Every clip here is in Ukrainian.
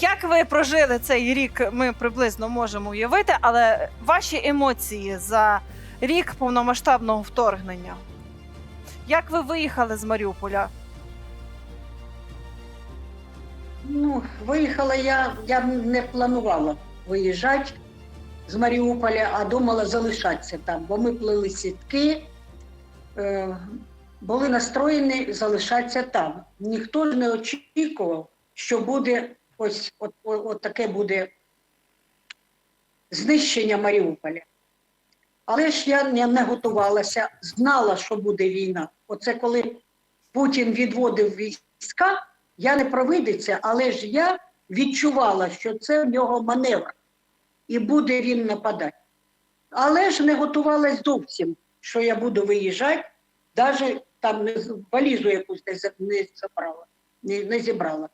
Як ви прожили цей рік, ми приблизно можемо уявити, але ваші емоції за рік повномасштабного вторгнення? Як ви виїхали з Маріуполя? Ну, виїхала я, я не планувала виїжджати з Маріуполя, а думала залишатися там, бо ми плели сітки, е, були настроєні залишатися там. Ніхто ж не очікував, що буде ось от, от, от таке буде знищення Маріуполя. Але ж я не, не готувалася, знала, що буде війна. Оце коли Путін відводив війська, я не провидиця, але ж я відчувала, що це в нього маневр, і буде він нападати. Але ж не готувалась зовсім, що я буду виїжджати, навіть там не, валізу якусь не, забрала, не, не зібрала.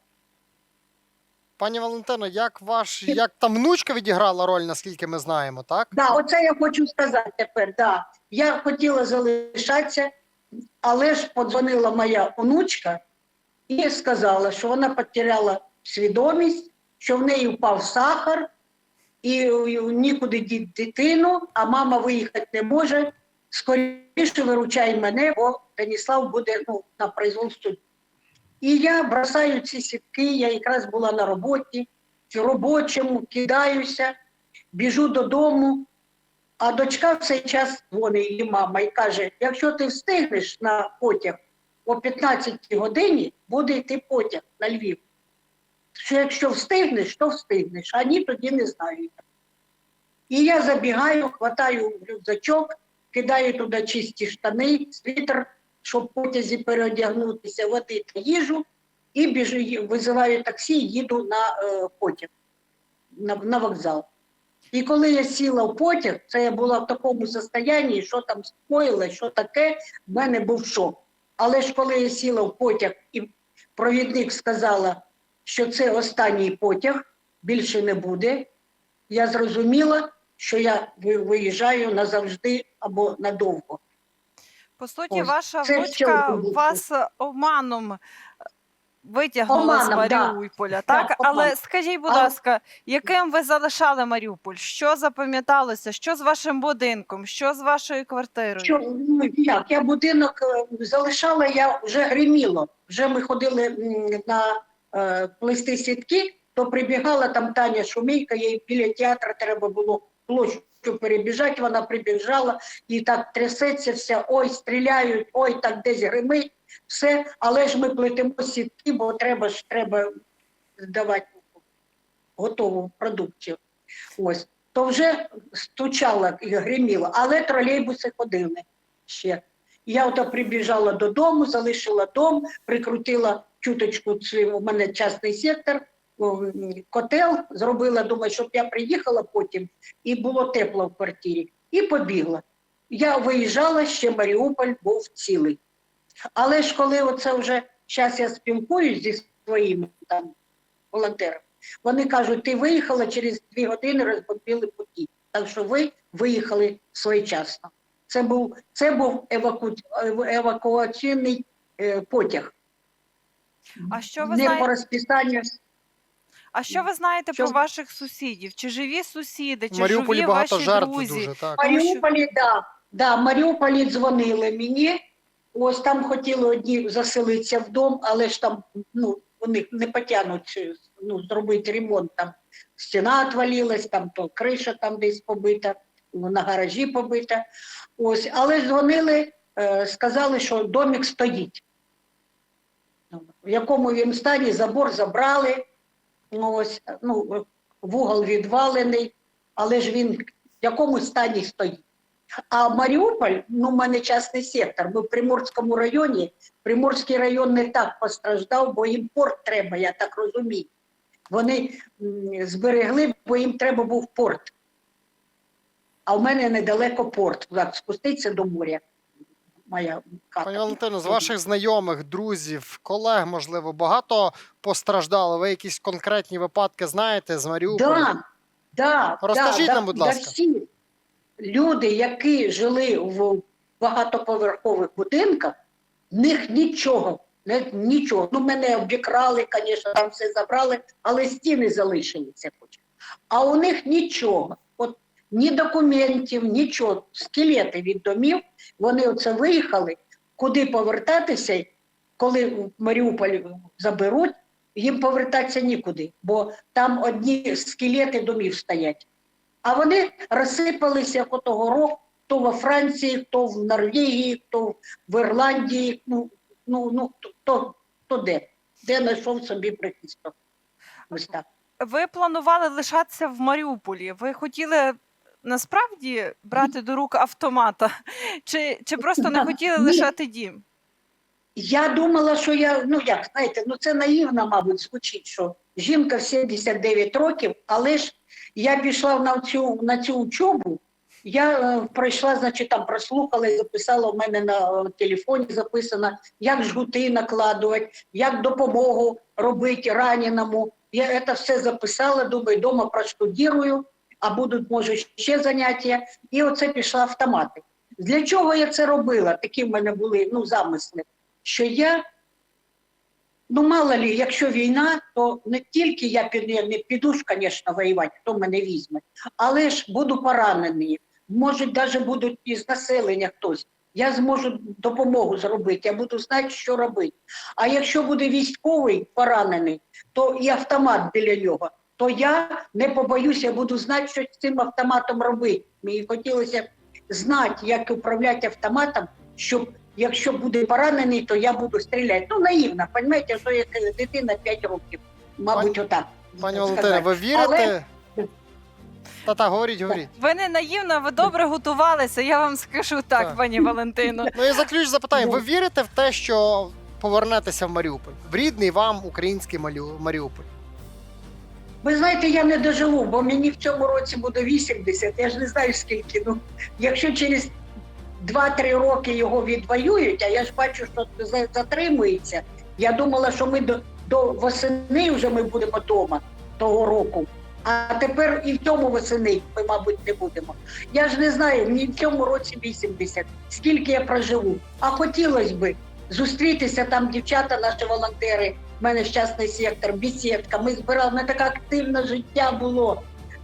Пані Валентино, як ваш як там внучка відіграла роль, наскільки ми знаємо, так? Да, оце я хочу сказати тепер. Да. Я хотіла залишатися, але ж подзвонила моя онучка і сказала, що вона потеряла свідомість, що в неї впав сахар, і нікуди діти дитину, а мама виїхати не може. Скоріше виручай мене, бо Даніслав буде ну, на произвол суду. І я бросаю ці сітки, я якраз була на роботі, в робочому, кидаюся біжу додому, а дочка в цей час дзвонить її мама і каже: якщо ти встигнеш на потяг о 15 годині, буде йти потяг на Львів. Що якщо встигнеш, то встигнеш, а ні, тоді не знаю. І я забігаю, хватаю рюкзачок, кидаю туди чисті штани, світер, щоб потязі переодягнутися, води та їжу, і біжу, визиваю таксі, їду на е, потяг, на, на вокзал. І коли я сіла в потяг, це я була в такому состоянні, що там скоїло, що таке, в мене був шок. Але ж коли я сіла в потяг і провідник сказала, що це останній потяг, більше не буде, я зрозуміла, що я виїжджаю назавжди або надовго. По суті, Ось, ваша це внучка що вас обманом е, витягнула Обманом, з да. Маріуполя. Да, Так, але скажіть, будь Але- ласка, яким ви залишали Маріуполь? Що запам'яталося? Що з вашим будинком? Що з вашою квартирою? Що, ну, як, я будинок е, залишала, я вже гриміло. Вже ми ходили м, на е, плести сітки, то прибігала там Таня Шумейка, їй біля театру треба було площу перебіжати, вона прибіжала і так трясеться вся, ой, стріляють, ой, так десь гримить, все, але ж ми плетемо сітки, бо треба ж треба здавати готову продукцію. Ось. То вже стучала і гриміла, але тролейбуси ходили ще. Я ото прибіжала додому, залишила дом, прикрутила чуточку, у мене частний сектор, котел зробила, думаю, щоб я приїхала потім і було тепло в квартирі. І побігла. Я виїжджала, ще Маріуполь був цілий. Але ж коли оце вже зараз я спілкуюсь зі своїми там волонтерами, вони кажуть, ти виїхала через дві години, розбомбили путі. Так що ви виїхали своєчасно. Це був, це був еваку, евакуаційний е, потяг. А що ви Не по знаєте? розписанню. А що ви знаєте Що про з- ваших сусідів? Чи живі сусіди, В чи Маріуполі живі багато ваші жертв друзі? дуже так. Маріуполі, да, да, Маріуполі дзвонили мені. Ось там хотіли одні заселитися в дом, але ж там ну, вони не потягнуть е, ну, зробити ремонт. Там стіна отвалилась, там то криша там десь побита, ну, на гаражі побита. Ось, але дзвонили, е, сказали, що домик стоїть. В якому він стані забор забрали, ну, ось, ну, вугол відвалений, але ж він в якому стані стоїть. А Маріуполь, ну, в мене частний сектор. Ми в Приморському районі. Приморський район не так постраждав, бо їм порт треба, я так розумію. Вони зберегли, бо їм треба був порт. А в мене недалеко порт. Спуститься до моря. Моя хата. Пані Валентино, з ваших знайомих, друзів, колег, можливо, багато постраждало. Ви якісь конкретні випадки знаєте з Маріуполя? Да, да, Розкажіть да, нам, будь да, ласка. Да всі люди, які жили в багатоповерхових будинках, в них нічого Не, нічого. Ну, мене обікрали, звісно, там все забрали, але стіни залишилися. хоч. А у них нічого. Ні документів, нічого. Скелети від домів. Вони оце виїхали. Куди повертатися, коли в Маріуполь заберуть, їм повертатися нікуди, бо там одні скелети домів стоять. А вони розсипалися як отого року, хто во Франції, хто в Норвегії, хто в Ірландії, ну, ну, ну хто, хто де, де знайшов собі прихисток. Ось так. Ви планували лишатися в Маріуполі. Ви хотіли насправді брати до рук автомата, чи, чи просто не хотіли лишати дім? Я думала, що я, ну як, знаєте, ну це наївно, мабуть, звучить, що жінка в 79 років, але ж я пішла на цю, на цю учобу, я е, пройшла, значить, там прослухала і записала в мене на е, телефоні записано, як жгути накладувати, як допомогу робити раненому. Я це все записала, думаю, вдома проштудірую, а будуть, може, ще заняття. І оце пішла автомати. Для чого я це робила? Такі в мене були ну, замисли що я, ну мало лі, якщо війна, то не тільки я під- не піду ж, звісно, воювати, хто мене візьме, але ж буду поранений. Може, навіть будуть із населення хтось. Я зможу допомогу зробити, я буду знати, що робити. А якщо буде військовий поранений, то і автомат біля нього, то я не побоюся, буду знати, що з цим автоматом робити. Мені хотілося знати, як управляти автоматом, щоб якщо буде поранений, то я буду стріляти. Ну, наївно, розумієте, що як дитина 5 років, мабуть, отак. Пані сказати. Ви вірите? Але- Та-та, говоріть, говоріть. Ви не наївно, ви добре готувалися. Я вам скажу так, Так. пані Валентино. Ну і за ключ запитаю, Ну. ви вірите в те, що повернетеся в Маріуполь? В рідний вам український Малю- Маріуполь? Ви знаєте, я не доживу, бо мені в цьому році буде 80, я ж не знаю скільки. Ну, якщо через 2-3 роки його відвоюють, а я ж бачу, що затримується. Я думала, що ми до, до восени вже ми будемо вдома того року. А тепер і в цьому восени ми, мабуть, не будемо. Я ж не знаю, мені в цьому році 80. Скільки я проживу? А хотілося б зустрітися там, дівчата, наші волонтери. У мене щасний сектор, бесідка. Ми збирали, у мене таке активне життя було.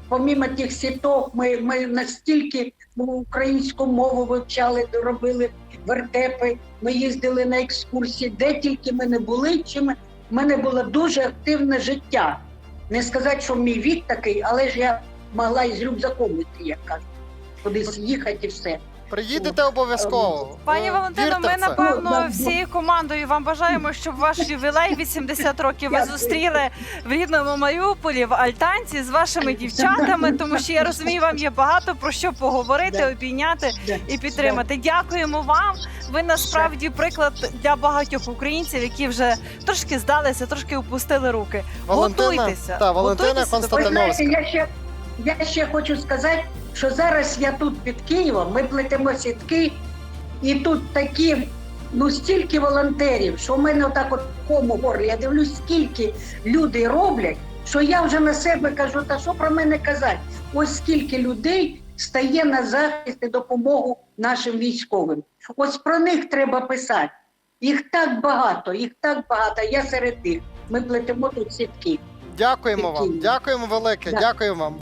Помімо тих сіток, ми, ми настільки українську мову вивчали, робили вертепи, ми їздили на екскурсії, де тільки ми не були, чим ми- в мене було дуже активне життя. Не сказати, що мій вік такий, але ж я могла із рюкзаком як кажуть, кудись їхати і все. Приїдете обов'язково. Пані Ви Валентино, вірте ми в це? напевно Ну, всією командою вам бажаємо, щоб ваш ювілей 80 років ви зустріли в рідному Маріуполі в Альтанці з вашими дівчатами, тому що я розумію, вам є багато про що поговорити, обійняти і підтримати. Дякуємо вам. Ви насправді приклад для багатьох українців, які вже трошки здалися, трошки опустили руки. Валентина, Готуйтеся. та, Валентина Готуйтеся до Ви Константиновська. знаєте, я ще, я ще хочу сказати, що зараз я тут під Києвом, ми плетемо сітки, і тут такі, ну стільки волонтерів, що в мене отак от кому горлі. Я дивлюсь, скільки люди роблять, що я вже на себе кажу, та що про мене казати? Ось скільки людей стає на захист і допомогу нашим військовим. Ось про них треба писати. Їх так багато, їх так багато. Я серед них. Ми плетемо тут сітки. Дякуємо вам. Дякуємо велике. Да. Дякуємо вам.